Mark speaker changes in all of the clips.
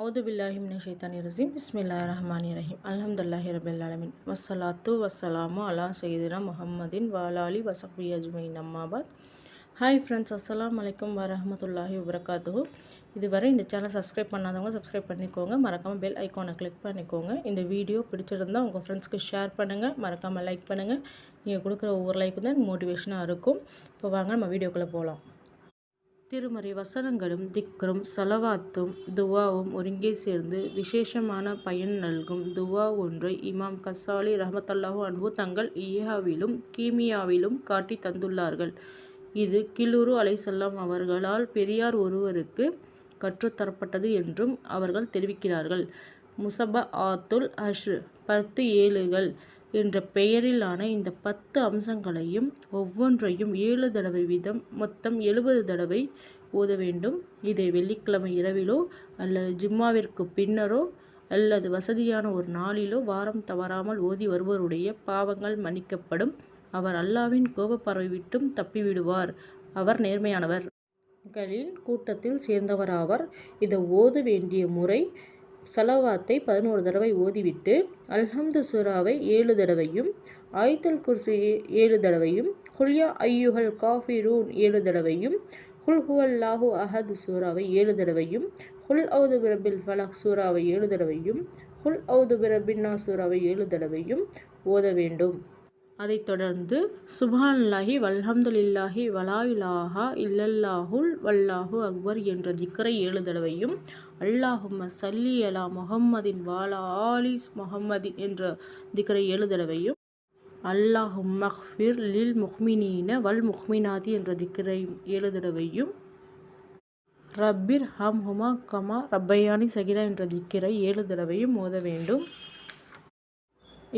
Speaker 1: அவுது பில்லாஹிமின் ஷைத்தானி ரசீம் பிஸ்மில்லா ரஹ்மானி ரஹீம் அலமதுல்லாஹி ரபில்லாலமின் வசலாத்து வசலாமு அலா சைதினா முஹம்மதின் வாலாலி வசபி அஜ்மைன் அம்மாபாத் ஹாய் ஃப்ரெண்ட்ஸ் அஸ்ஸலாம் வலைக்கம் வரமத்துல்லாஹி வபரகாத்துஹு இதுவரை இந்த சேனல் சப்ஸ்கிரைப் பண்ணாதவங்க சப்ஸ்கிரைப் பண்ணிக்கோங்க. மறக்காமல் பெல் ஐக்கானை கிளிக் பண்ணிக்கோங்க. இந்த வீடியோ பிடிச்சிருந்தால் உங்கள் ஃப்ரெண்ட்ஸ்க்கு ஷேர் பண்ணுங்கள் மறக்காமல் லைக் பண்ணுங்கள் நீங்கள் கொடுக்குற ஒவ்வொரு லைக்கும் தான் மோட்டிவேஷனாக இருக்கும். இப்போ வாங்க நம்ம வீடியோக்குள்ளே போகலாம் திருமறை வசனங்களும் திக்ரும் சலவாத்தும் துவாவும் ஒருங்கே சேர்ந்து விசேஷமான பயன் நல்கும். துவா ஒன்றை இமாம் கசாலி ரஹமத்தல்லாஹு அன்பு தங்கள் ஈஹாவிலும் கீமியாவிலும் காட்டி தந்துள்ளார்கள். இது கிலுரு அலைசல்லாம் அவர்களால் பெரியார் ஒருவருக்கு கற்றுத்தரப்பட்டது என்றும் அவர்கள் தெரிவிக்கிறார்கள். முசப ஆத்துல் அஷ்ரு பத்து ஏழுகள். என்ற பெயரிலான இந்த பத்து அம்சங்களையும் ஒவ்வொன்றையும் ஏழு தடவை வீதம் மொத்தம் எழுபது தடவை ஓத வேண்டும். இதை வெள்ளிக்கிழமை இரவிலோ அல்லது ஜும்மாவிற்கு பின்னரோ அல்லது வசதியான ஒரு நாளிலோ வாரம் தவறாமல் ஓதி வருவருடைய பாவங்கள் மன்னிக்கப்படும். அவர் அல்லாவின் கோபப்பறவை விட்டும் தப்பிவிடுவார். அவர் நேர்மையானவர். களின் கூட்டத்தில் சேர்ந்தவராவர். இதை ஓத வேண்டிய முறை சலவாத்தை பதினோரு தடவை ஓதிவிட்டு அல்ஹம்து சூராவை ஏழு தடவையும் ஆய்தல் குர்சி ஏழு தடவையும் ஹுல்யா ஐயுஹல் காஃபிரூன் ஏழு தடவையும் ஹுல் ஹுவல்லாஹு அஹத் சூராவை ஏழு தடவையும் ஹுல் அவுது பிரபில் ஃபலக் சூராவை ஏழு தடவையும் ஹுல் அவுது பிரபின்னா சூராவை ஏழு தடவையும் ஓத வேண்டும். அதைத் தொடர்ந்து சுபான்லாஹி வல்ஹம்துலில்லாஹி வலா இல்லல்லாஹுல் வல்லாஹு அக்பர் என்ற திக்கரை ஏழு தடவையும் அல்லாஹும்ம சல்லி அலா முஹம்மதின் வாலா ஆலிஸ் முஹம்மதின் என்ற திக்கரை ஏழு தடவையும் அல்லாஹும் மஹ்ஃபிர் லில் முஹ்மினீன வல் முஹ்மினாதி என்ற திக்கரை ஏழு தடவையும் ரப்பிர் ஹம் ஹுமா கமா ரப்பையானி சகிரா என்ற திக்கரை ஏழு தடவையும் மோத வேண்டும்.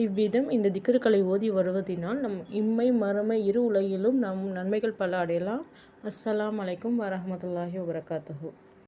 Speaker 1: இவ்விதம் இந்த திக்ருக்களை ஓதி வருவதினால் நம் இம்மை மறுமை இரு உலகிலும் நம் நன்மைகள் பல அடையலாம். அஸ்ஸலாம் அலைக்கும் வரமத்துல்லாஹி வபரகாத்துஹு.